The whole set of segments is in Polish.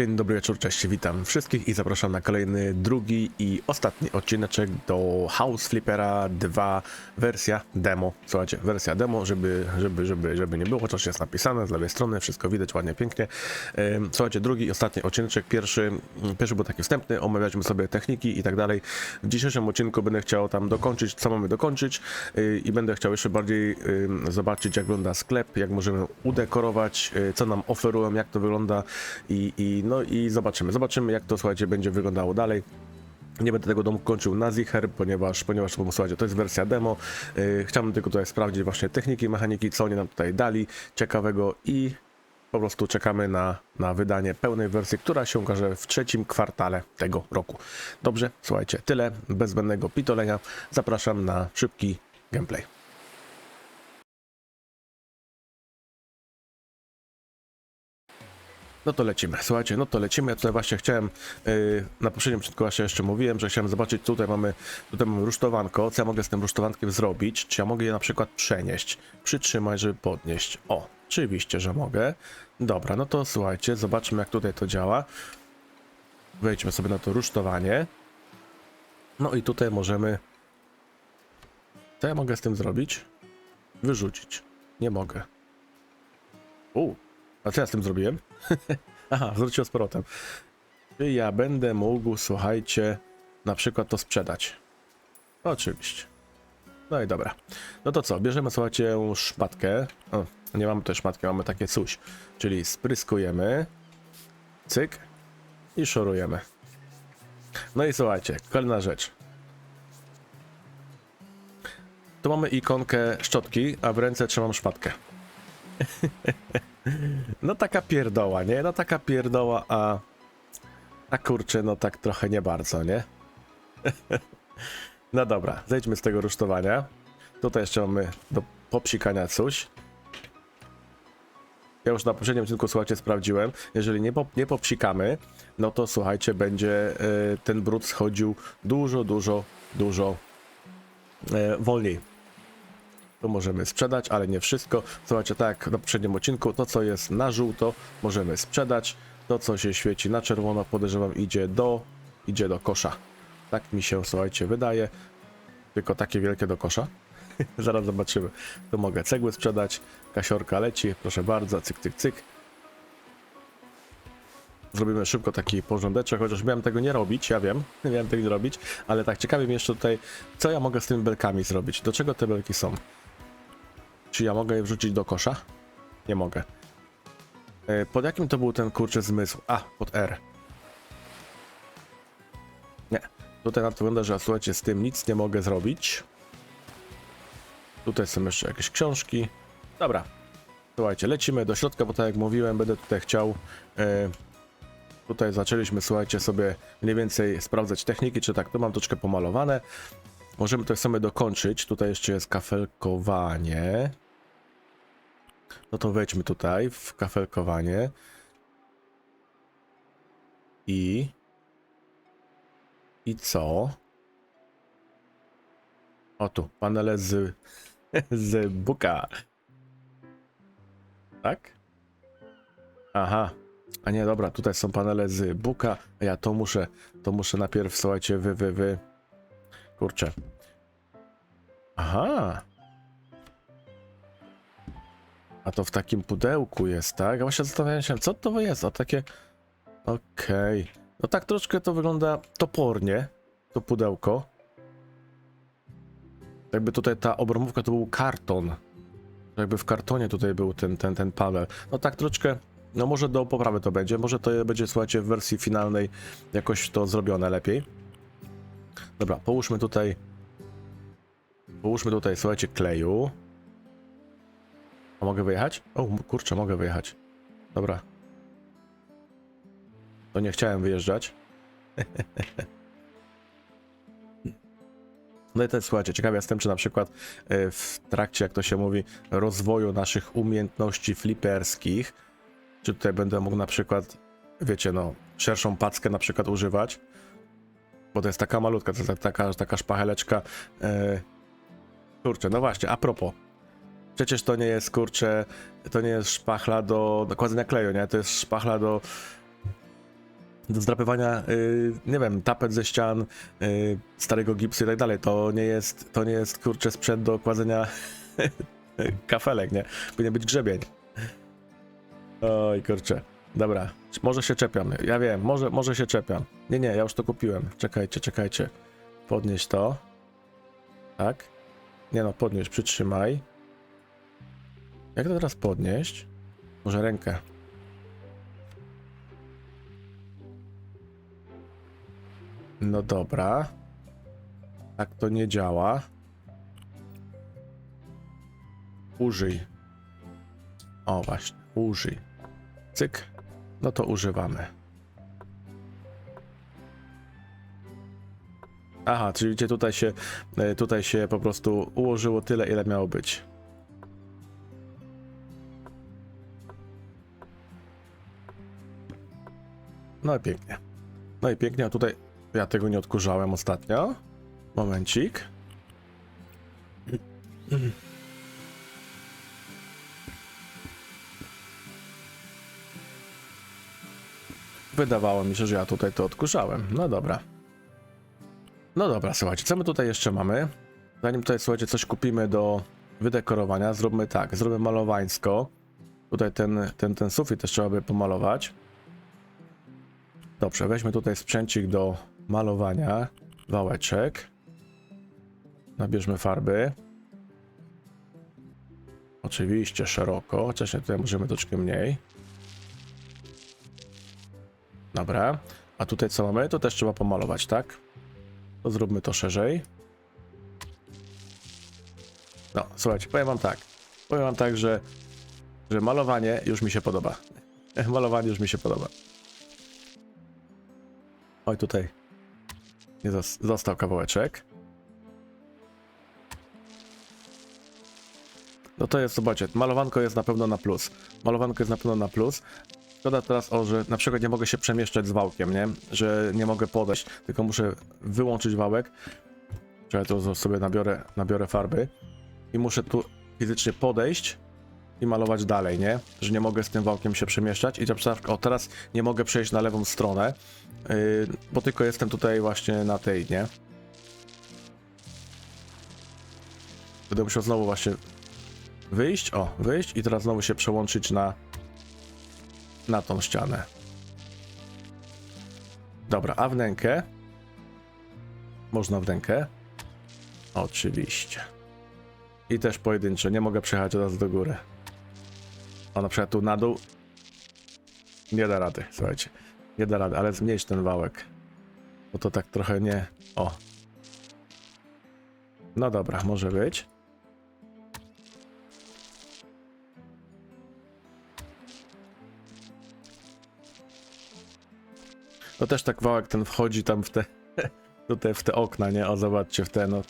Dzień dobry wieczór, cześć, witam wszystkich i zapraszam na kolejny, drugi i ostatni odcineczek do House Flippera 2 wersja demo. Słuchajcie, wersja demo, żeby, żeby, żeby, żeby nie było, chociaż jest napisane z lewej strony, wszystko widać ładnie, pięknie. Słuchajcie, drugi i ostatni odcineczek, pierwszy, pierwszy był taki wstępny, omawialiśmy sobie techniki i tak dalej. W dzisiejszym odcinku będę chciał tam dokończyć, co mamy dokończyć yy, i będę chciał jeszcze bardziej zobaczyć, jak wygląda sklep, jak możemy udekorować, yy, co nam oferują, jak to wygląda i, i no i zobaczymy. Zobaczymy, jak to słuchajcie będzie wyglądało dalej. Nie będę tego domu kończył na Zicher, ponieważ, ponieważ słuchajcie, to jest wersja demo. Yy, chciałbym tylko tutaj sprawdzić właśnie techniki, mechaniki, co oni nam tutaj dali ciekawego i po prostu czekamy na, na wydanie pełnej wersji, która się ukaże w trzecim kwartale tego roku. Dobrze, słuchajcie, tyle, bez zbędnego pitolenia. Zapraszam na szybki gameplay. No to lecimy. Słuchajcie, no to lecimy. Ja tutaj właśnie chciałem, yy, na poprzednim odcinku właśnie jeszcze mówiłem, że chciałem zobaczyć, tutaj mamy, tutaj mamy rusztowanko, co ja mogę z tym rusztowankiem zrobić, czy ja mogę je na przykład przenieść, przytrzymać, żeby podnieść. O, oczywiście, że mogę. Dobra, no to słuchajcie, zobaczmy jak tutaj to działa. Wejdźmy sobie na to rusztowanie. No i tutaj możemy... Co ja mogę z tym zrobić? Wyrzucić. Nie mogę. U, a co ja z tym zrobiłem? Aha, zwrócił z powrotem. Czy ja będę mógł, słuchajcie, na przykład to sprzedać? Oczywiście. No i dobra. No to co, bierzemy, słuchajcie, szmatkę. O, nie mamy też szmatki, mamy takie coś. Czyli spryskujemy. Cyk. I szorujemy. No i słuchajcie, kolejna rzecz. Tu mamy ikonkę szczotki, a w ręce trzymam szmatkę. No taka pierdoła, nie? No taka pierdoła, a... A kurczę, no tak trochę nie bardzo, nie? No dobra, zejdźmy z tego rusztowania. Tutaj jeszcze mamy do popsikania coś. Ja już na poprzednim odcinku, słuchajcie, sprawdziłem. Jeżeli nie, pop, nie popsikamy, no to słuchajcie, będzie e, ten brud schodził dużo, dużo, dużo e, wolniej. To możemy sprzedać, ale nie wszystko. Słuchajcie, tak jak na poprzednim odcinku, to co jest na żółto możemy sprzedać. To co się świeci na czerwono, podejrzewam, idzie do, idzie do kosza. Tak mi się, słuchajcie, wydaje. Tylko takie wielkie do kosza. Zaraz zobaczymy. Tu mogę cegły sprzedać. Kasiorka leci, proszę bardzo, cyk, cyk, cyk. Zrobimy szybko taki porządeczek, chociaż miałem tego nie robić, ja wiem, miałem tego nie robić, ale tak ciekawi mnie jeszcze tutaj, co ja mogę z tymi belkami zrobić, do czego te belki są. Czy ja mogę je wrzucić do kosza? Nie mogę. E, Pod jakim to był ten kurczę zmysł? A, pod R. Nie. Tutaj na to wygląda, że słuchajcie, z tym nic nie mogę zrobić. Tutaj są jeszcze jakieś książki. Dobra. Słuchajcie, lecimy do środka, bo tak jak mówiłem, będę tutaj chciał... E, tutaj zaczęliśmy, słuchajcie, sobie mniej więcej sprawdzać techniki, czy tak, to mam troszkę pomalowane. Możemy to sobie dokończyć. Tutaj jeszcze jest kafelkowanie. No to wejdźmy tutaj w kafelkowanie. I... I co? O tu, panele z... z buka. Tak? Aha. A nie, dobra, tutaj są panele z buka. Ja to muszę, to muszę najpierw, słuchajcie, wy, wy, wy... Kurczę. Aha. A to w takim pudełku jest, tak? Ja właśnie zastanawiałem się, co to jest, a takie... Okej. No tak troszkę to wygląda topornie, to pudełko. Jakby tutaj ta obromówka to był karton. Jakby w kartonie tutaj był ten, ten, ten panel. No tak troszkę, no może do poprawy to będzie, może to będzie, słuchajcie, w wersji finalnej jakoś to zrobione lepiej. Dobra, połóżmy tutaj. Połóżmy tutaj, słuchajcie, kleju. A mogę wyjechać? O, kurczę, mogę wyjechać. Dobra. To nie chciałem wyjeżdżać. No i też słuchajcie, ciekawy jestem, czy na przykład e, w trakcie, jak to się mówi, rozwoju naszych umiejętności fliperskich, czy tutaj będę mógł na przykład, wiecie, no, szerszą packę na przykład używać, bo to jest taka malutka, to jest taka, taka szpacheleczka. E... Kurczę, no właśnie, a propos. Przecież to nie jest, kurczę, to nie jest szpachla do, do kładzenia kleju, nie? To jest szpachla do do zdrapywania, y, nie wiem, tapet ze ścian, y, starego gipsu i tak dalej. To nie jest, to nie jest, kurczę, sprzęt do kładzenia kafelek, nie? Powinien być grzebień. Oj, kurczę. Dobra, może się czepiam. Ja wiem, może, może się czepiam. Nie, nie, ja już to kupiłem. Czekajcie, czekajcie. Podnieś to. Tak? Nie no, podnieś, przytrzymaj. Jak to teraz podnieść? Może rękę. No dobra. Tak to nie działa. Użyj. O właśnie, użyj. Cyk. No to używamy. Aha, czyli widzicie, tutaj się, e, tutaj się po prostu ułożyło tyle, ile miało być. No i pięknie. No i pięknie, a tutaj ja tego nie odkurzałem ostatnio. Momencik. Wydawało mi się, że ja tutaj to odkurzałem. No dobra. No dobra, słuchajcie, co my tutaj jeszcze mamy? Zanim tutaj, słuchajcie, coś kupimy do wydekorowania, zróbmy tak, zróbmy malowańsko. Tutaj ten, ten, ten sufit też trzeba by pomalować. Dobrze, weźmy tutaj sprzęcik do malowania. Wałeczek. Nabierzmy farby. Oczywiście szeroko, chociaż tutaj możemy troszkę mniej. Dobra. A tutaj co mamy? To też trzeba pomalować, tak? To zróbmy to szerzej. No, słuchajcie, powiem wam tak. Powiem wam tak, że, że malowanie już mi się podoba. malowanie już mi się podoba. Oj, tutaj. Nie zos- został kawałeczek. No to jest, zobaczcie, malowanko jest na pewno na plus. Malowanko jest na pewno na plus. Szkoda teraz o, że na przykład nie mogę się przemieszczać z wałkiem, nie? Że nie mogę podejść, tylko muszę wyłączyć wałek. Czekaj, to sobie nabiorę, nabiorę farby. I muszę tu fizycznie podejść i malować dalej, nie? Że nie mogę z tym wałkiem się przemieszczać. I na przykład, o teraz nie mogę przejść na lewą stronę, yy, bo tylko jestem tutaj właśnie na tej, nie? Będę musiał znowu właśnie wyjść, o, wyjść i teraz znowu się przełączyć na na tą ścianę. Dobra, a wnękę? Można wnękę? Oczywiście. I też pojedyncze, nie mogę przejechać od razu do góry. O, na przykład tu na dół. Nie da rady, słuchajcie. Nie da rady, ale zmniejsz ten wałek. Bo to tak trochę nie... O. No dobra, może być. No też tak wałek ten wchodzi tam w te, tutaj w te okna, nie? O, zobaczcie, w te, no.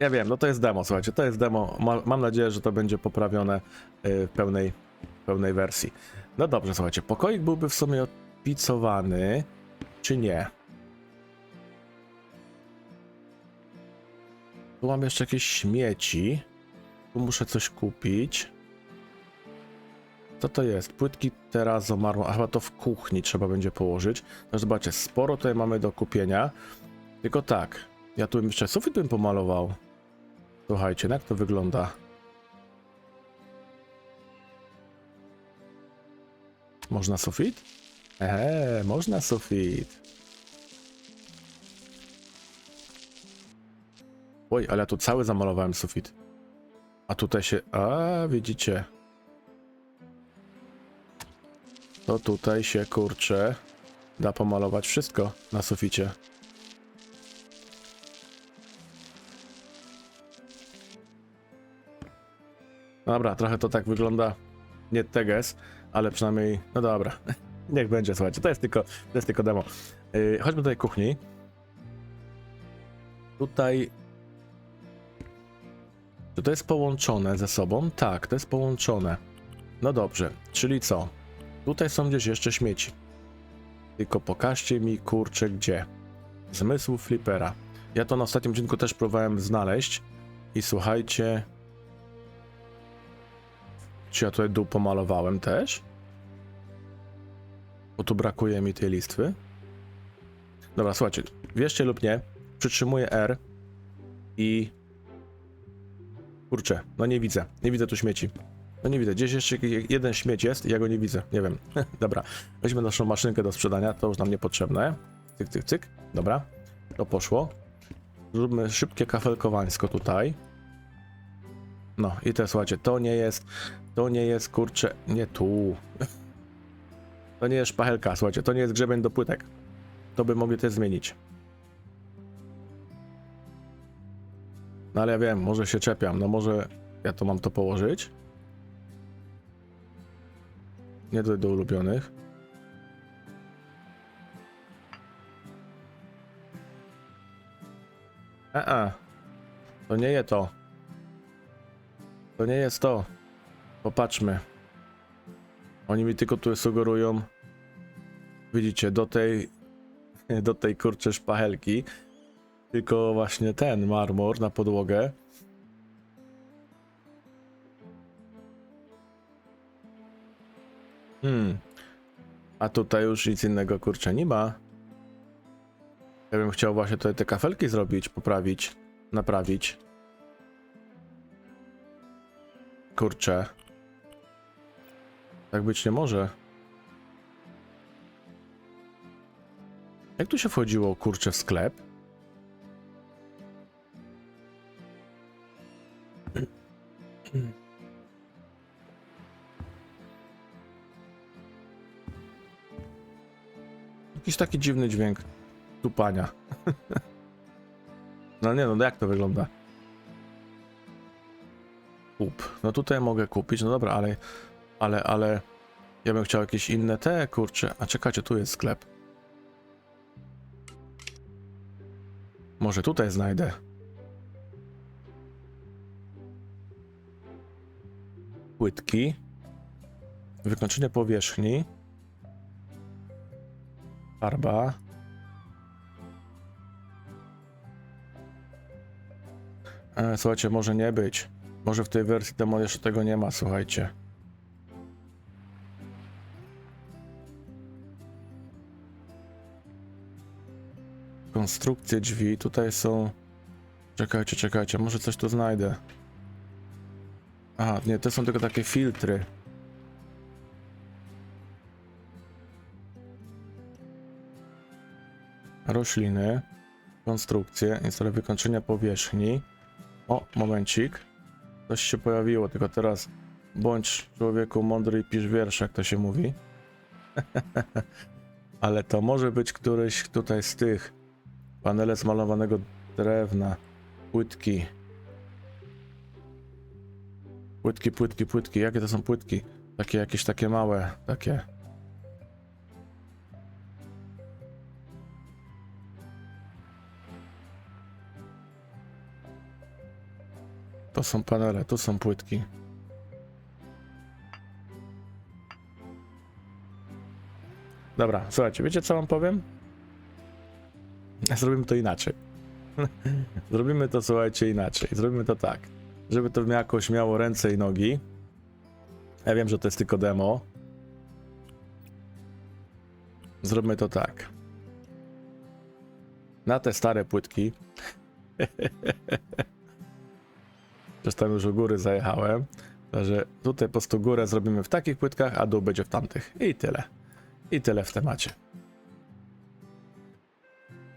Ja wiem, no to jest demo, słuchajcie, to jest demo. Ma, mam nadzieję, że to będzie poprawione y, w pełnej, pełnej wersji. No dobrze, słuchajcie, pokoik byłby w sumie odpicowany, czy nie? Tu mam jeszcze jakieś śmieci. Tu muszę coś kupić. Co to jest? Płytki terazo marmur, a chyba to w kuchni trzeba będzie położyć. No zobaczcie, sporo tutaj mamy do kupienia. Tylko tak, ja tu bym jeszcze sufit bym pomalował. Słuchajcie, jak to wygląda? Można sufit? Eee, można sufit. Oj, ale ja tu cały zamalowałem sufit. A tutaj się... A, widzicie. To tutaj się kurczę da pomalować wszystko na suficie. Dobra, trochę to tak wygląda nie teges, ale przynajmniej, no dobra, niech będzie, słuchajcie, to jest tylko, to jest tylko demo. Yy, chodźmy do tej kuchni. Tutaj... Czy to jest połączone ze sobą? Tak, to jest połączone. No dobrze, czyli co? Tutaj są gdzieś jeszcze śmieci. Tylko pokażcie mi, kurczę, gdzie. Zmysł flipera. Ja to na ostatnim odcinku też próbowałem znaleźć. I słuchajcie... Czy ja tutaj dół pomalowałem też? Bo tu brakuje mi tej listwy. Dobra, słuchajcie, wierzcie lub nie, przytrzymuję R i... Kurczę, no nie widzę, nie widzę tu śmieci. No nie widzę, gdzieś jeszcze jeden śmieć jest i ja go nie widzę, nie wiem. Dobra, weźmy naszą maszynkę do sprzedania, to już nam niepotrzebne. Cyk, cyk, cyk, dobra, to poszło. Zróbmy szybkie kafelkowańsko tutaj. No i te słuchajcie, to nie jest, to nie jest, kurczę, nie tu. To nie jest szpachelka, słuchajcie, to nie jest grzebień do płytek. To by mogli też zmienić. No ale ja wiem, może się czepiam, no może ja to mam to położyć. Nie do, do ulubionych. A. To nie jest to. To nie jest to. Popatrzmy. Oni mi tylko tu sugerują. Widzicie, do tej. Do tej kurczę szpachelki. Tylko właśnie ten marmur na podłogę. Hmm. A tutaj już nic innego kurczę nie ma. Ja bym chciał właśnie tutaj te kafelki zrobić, poprawić, naprawić. Kurczę. Tak być nie może. Jak tu się wchodziło, kurczę, w sklep? Jakiś taki dziwny dźwięk tupania. no nie no, jak to wygląda? Kup. No tutaj mogę kupić, no dobra, ale, ale, ale ja bym chciał jakieś inne te, kurczę. A czekajcie, tu jest sklep. Może tutaj znajdę. Płytki. Wykończenie powierzchni. Farba. E, słuchajcie, może nie być. Może w tej wersji demo jeszcze tego nie ma, słuchajcie. Konstrukcje drzwi, tutaj są... Czekajcie, czekajcie, może coś tu znajdę. Aha, nie, to są tylko takie filtry. Rośliny, konstrukcje, instalacja wykończenia powierzchni. O, momencik. Coś się pojawiło, tylko teraz bądź człowieku mądry i pisz wiersz, jak to się mówi. Ale to może być któryś tutaj z tych panele zmalowanego drewna, płytki. Płytki, płytki, płytki. Jakie to są płytki? Takie jakieś takie małe, takie. To są panele, tu są płytki. Dobra, słuchajcie, wiecie co wam powiem? Zrobimy to inaczej. Zrobimy to, słuchajcie, inaczej. Zrobimy to tak, żeby to jakoś miało ręce i nogi. Ja wiem, że to jest tylko demo. Zróbmy to tak. Na te stare płytki. Przecież tam już u góry zajechałem. Także tutaj po prostu górę zrobimy w takich płytkach, a dół będzie w tamtych. I tyle. I tyle w temacie.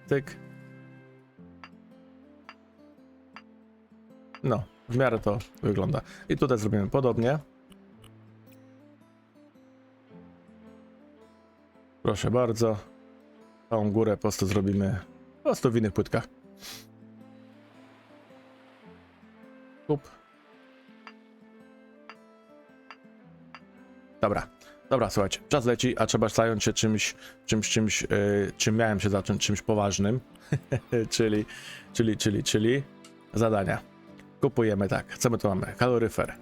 Tyk. No, w miarę to wygląda. I tutaj zrobimy podobnie. Proszę bardzo. Całą górę po prostu zrobimy po prostu w innych płytkach. Kup. Dobra, dobra, słuchajcie, czas leci, a trzeba zająć się czymś, czymś, czymś, yy, czym miałem się zacząć, czymś poważnym, czyli, czyli, czyli, czyli zadania. Kupujemy tak, co my tu mamy? Kaloryfer.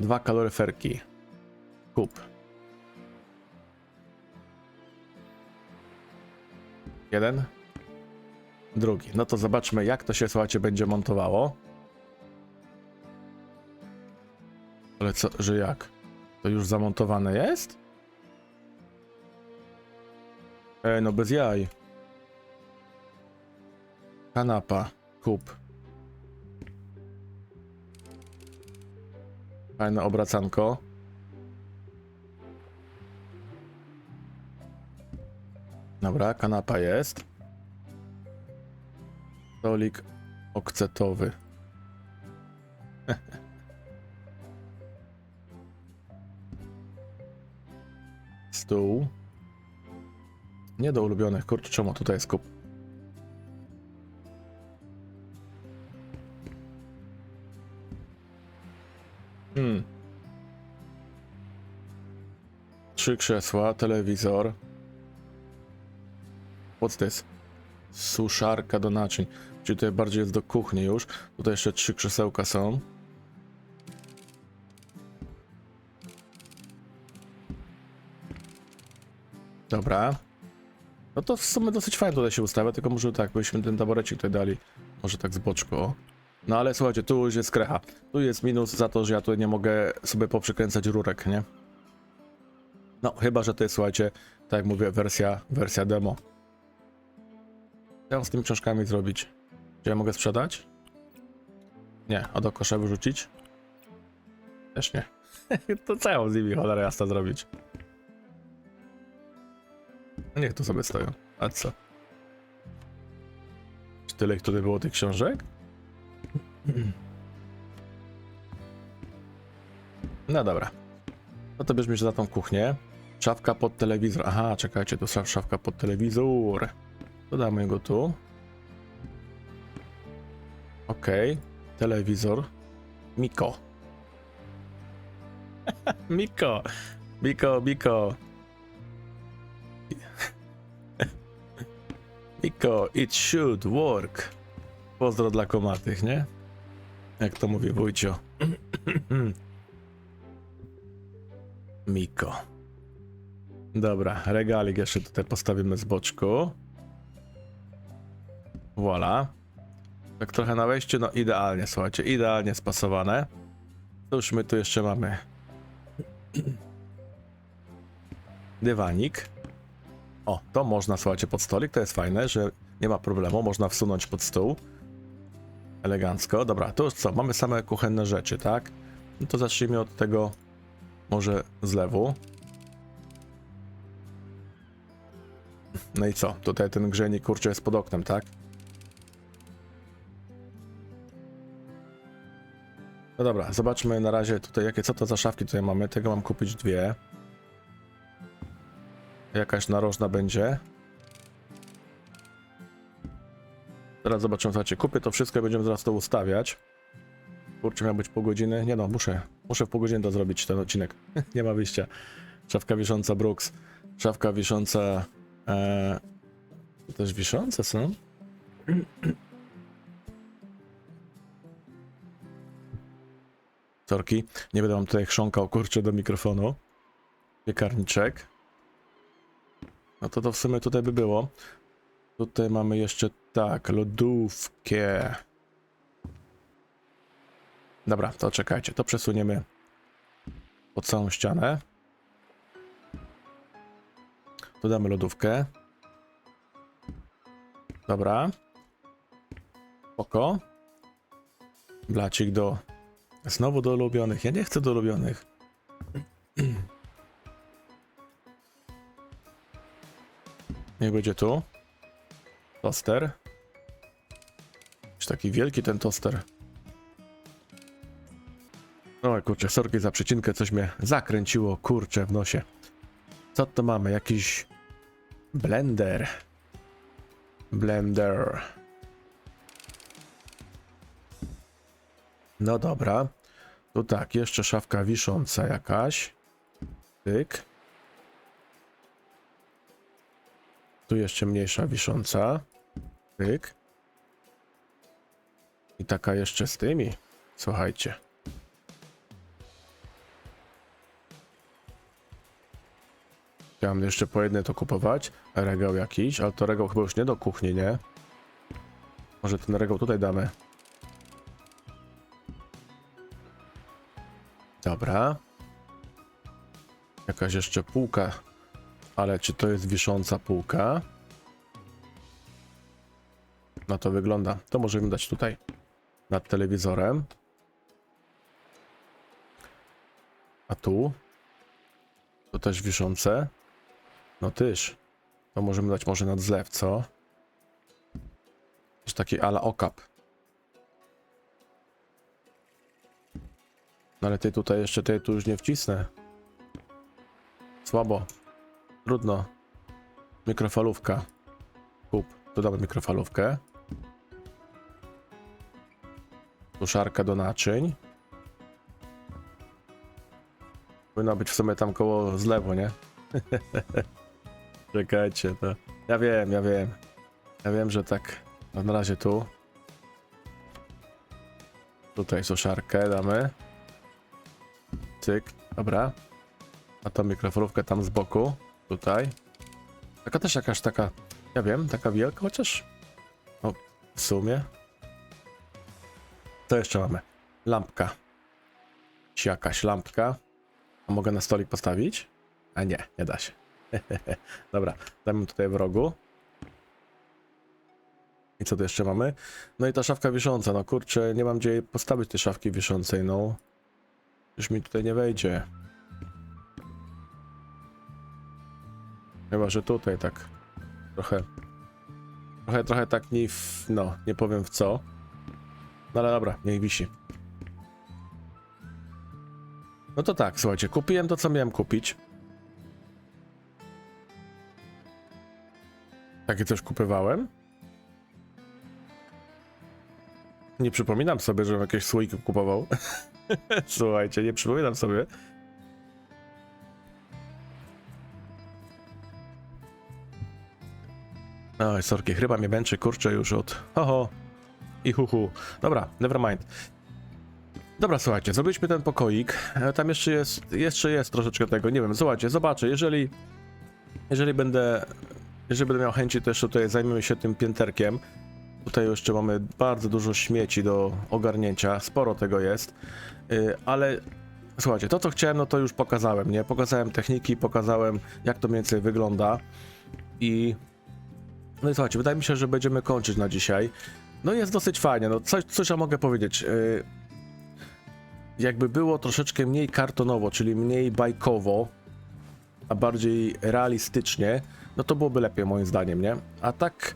Dwa kaloryferki. Kup. Jeden. Drugi. No to zobaczmy, jak to się, słuchajcie, będzie montowało. Ale co, że jak? To już zamontowane jest? Ej, no bez jaj. Kanapa. Kup. Fajne obracanko. Dobra, kanapa jest. Stolik okcetowy. Stół. Nie do ulubionych. Kurczę, czemu tutaj jest kup? Hmm. Trzy krzesła, telewizor. What's this? Suszarka do naczyń. Czyli tutaj bardziej jest do kuchni już. Tutaj jeszcze trzy krzesełka są. Dobra. No to w sumie dosyć fajnie tutaj się ustawia, tylko może tak, byśmy ten taborecik tutaj dali. Może tak z boczku. No ale słuchajcie, tu już jest krecha. Tu jest minus za to, że ja tutaj nie mogę sobie poprzykręcać rurek, nie? No, chyba, że to jest, słuchajcie, tak jak mówię, wersja, wersja demo. Co mam z tymi książkami zrobić? Czy ja mogę sprzedać? Nie. A do kosza wyrzucić? Też nie. to co ja mam z nimi cholera jasna zrobić? No Niech tu sobie stoją. A co? Czy tyle ich tutaj było tych książek? No dobra. No to bierzmy się za tą kuchnię. Szafka pod telewizor. Aha, czekajcie, tu szaf- szafka pod telewizor. Dodamy go tu. Okej. Telewizor. Miko. Miko. Miko, Miko. Miko, it should work. Pozdro dla komatych, nie? Jak to mówi wujcio. Miko. Dobra, regalik jeszcze tutaj postawimy z boczku. Voila. Tak trochę na wejściu, no idealnie, słuchajcie, idealnie spasowane. Cóż my tu jeszcze mamy? Dywanik. O, to można, słuchajcie, pod stolik, to jest fajne, że nie ma problemu, można wsunąć pod stół. Elegancko. Dobra, to już co? Mamy same kuchenne rzeczy, tak? No to zacznijmy od tego może zlewu. No i co? Tutaj ten grzejnik kurczę jest pod oknem, tak? No dobra, zobaczmy na razie tutaj jakie, co to za szafki tutaj mamy. Tego mam kupić dwie. Jakaś narożna będzie. Teraz zobaczymy, słuchajcie, kupię to wszystko i będziemy zaraz to ustawiać. Kurczę, miał być pół godziny. Nie no, muszę. Muszę w pół godziny to zrobić, ten odcinek. Nie ma wyjścia. Szafka wisząca Brooks. Szafka wisząca... E... To też wiszące są? Sorki, nie będę wam tutaj chrząkał, kurczę, do mikrofonu. Piekarniczek. No to to w sumie tutaj by było. Tutaj mamy jeszcze tak, lodówkę. Dobra, to czekajcie, to przesuniemy pod całą ścianę. Dodamy lodówkę. Dobra. Oko. Blacik do... Znowu do ulubionych. Ja nie chcę do ulubionych. Niech będzie tu. Toster. Czy taki wielki ten toster? O kurczę, sorki za przecinkę, coś mnie zakręciło, kurczę, w nosie. Co to mamy? Jakiś blender. Blender. No dobra. Tu tak, jeszcze szafka wisząca jakaś. Tyk. Tu jeszcze mniejsza wisząca. Tyk. I taka jeszcze z tymi. Słuchajcie. Chciałem jeszcze po jednej to kupować. Regał jakiś, ale to regał chyba już nie do kuchni, nie? Może ten regał tutaj damy. Dobra. Jakaś jeszcze półka Ale czy to jest wisząca półka? No to wygląda. To możemy dać tutaj nad telewizorem. A tu? To też wiszące. No tyż. To możemy dać może nad zlew, co? Jest taki ala okap. No ale ty tutaj jeszcze, ty tu już nie wcisnę. Słabo. Trudno. Mikrofalówka. Kup. Dodamy mikrofalówkę. Suszarka do naczyń. Powinno być w sumie tam koło zlewu, nie? Czekajcie, to... Ja wiem, ja wiem. Ja wiem, że tak... Na razie tu. Tutaj suszarkę damy. Cyk, dobra. A tą mikrofalówkę tam z boku. Tutaj. Taka też jakaś taka... Ja wiem, taka wielka chociaż... No, w sumie. Co jeszcze mamy? Lampka. Czy jakaś lampka? A mogę na stolik postawić? A nie, nie da się. Dobra, damy tutaj w rogu. I co tu jeszcze mamy? No i ta szafka wisząca. No kurczę, nie mam gdzie postawić tej szafki wiszącej, no. Już mi tutaj nie wejdzie. Chyba, że tutaj tak trochę... Trochę, trochę tak nie w... No, nie powiem w co. No ale dobra, niech wisi. No to tak, słuchajcie, kupiłem to, co miałem kupić. Takie też kupywałem. Nie przypominam sobie, żebym jakieś słoiki kupował. Słuchajcie, nie przypominam sobie. Oj, sorki, chyba mnie męczy, kurczę, już od ho i hu hu. Dobra, never mind. Dobra, słuchajcie, zrobiliśmy ten pokoik. E, Tam jeszcze jest, jeszcze jest troszeczkę tego, nie wiem, słuchajcie, zobaczę, jeżeli jeżeli będę jeżeli będę miał chęci, jeszcze tutaj zajmiemy się tym pięterkiem. Tutaj jeszcze mamy bardzo dużo śmieci do ogarnięcia, sporo tego jest, Yy, ale słuchajcie, to co chciałem, no to już pokazałem, nie? Pokazałem techniki, pokazałem jak to mniej więcej wygląda i no i słuchajcie, wydaje mi się, że będziemy kończyć na dzisiaj. No jest dosyć fajnie, no coś, coś ja mogę powiedzieć. Yy, jakby było troszeczkę mniej kartonowo, czyli mniej bajkowo, a bardziej realistycznie, no to byłoby lepiej moim zdaniem, nie? A tak,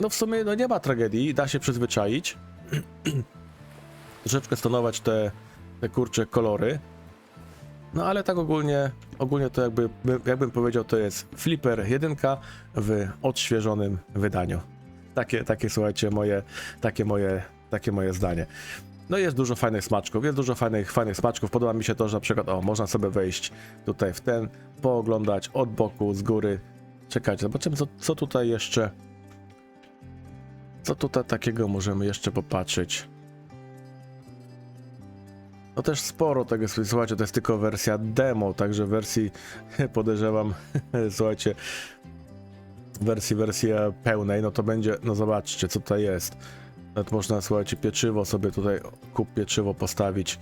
no w sumie no nie ma tragedii, da się przyzwyczaić. Troszeczkę stonować te, te kurcze kolory. No ale tak ogólnie, ogólnie to jakby, jakbym powiedział, to jest Flipper 1 w odświeżonym wydaniu. Takie, takie słuchajcie, moje, takie moje, takie moje zdanie. No jest dużo fajnych smaczków, jest dużo fajnych, fajnych smaczków. Podoba mi się to, że na przykład, o, można sobie wejść tutaj w ten, pooglądać od boku, z góry. Czekajcie, zobaczymy, co, co tutaj jeszcze, co tutaj takiego możemy jeszcze popatrzeć. No też sporo tego słuchajcie, to jest tylko wersja demo, także wersji podejrzewam, słuchajcie, wersji, wersja pełnej, no to będzie, no zobaczcie, co tutaj jest. Nawet można, słuchajcie, pieczywo sobie tutaj, kup pieczywo postawić.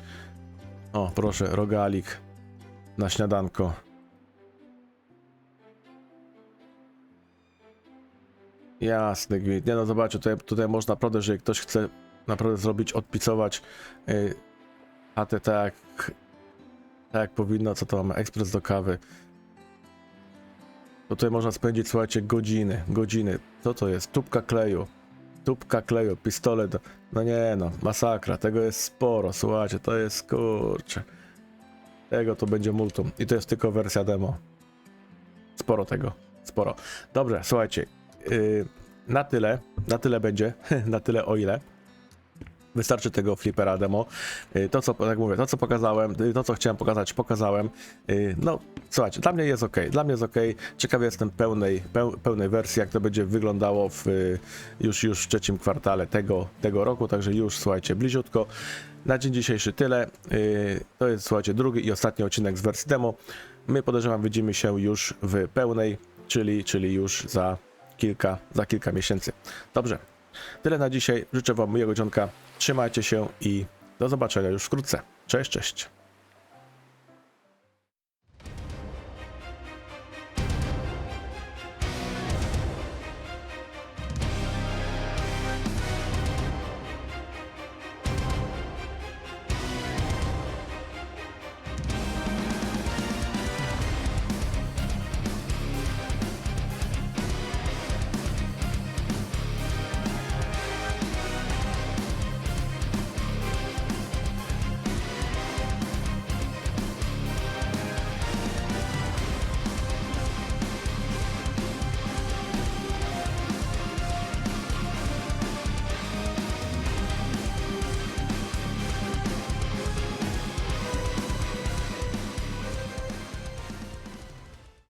O, proszę, rogalik na śniadanko. Jasny gwint. Nie no, zobaczcie, tutaj, tutaj można naprawdę, jeżeli ktoś chce naprawdę zrobić, odpicować yy, chatę tak jak, tak jak powinno, co to mamy, ekspres do kawy. To tutaj można spędzić, słuchajcie, godziny, godziny. Co to jest? Tubka kleju. Tubka kleju, pistolet. No nie no, masakra. Tego jest sporo, słuchajcie, to jest kurczę. Tego to będzie multum. I to jest tylko wersja demo. Sporo tego, sporo. Dobrze, słuchajcie. Yy, na tyle, na tyle będzie, na tyle o ile. Wystarczy tego flipera demo. Yy, To co, jak mówię, to co pokazałem, yy, to co chciałem pokazać, pokazałem. Yy, No, słuchajcie, dla mnie jest ok, dla mnie jest ok. Ciekawy jestem pełnej, peł, pełnej wersji, jak to będzie wyglądało w, już, już w trzecim kwartale tego, tego roku, także już, słuchajcie, bliziutko. Na dzień dzisiejszy tyle. To jest, słuchajcie, drugi i ostatni odcinek z wersji demo. My podejrzewam, widzimy się już w pełnej, czyli, czyli już za kilka, za kilka miesięcy. Dobrze, tyle na dzisiaj. Życzę Wam miłego dzionka. Trzymajcie się i do zobaczenia już wkrótce. Cześć, cześć.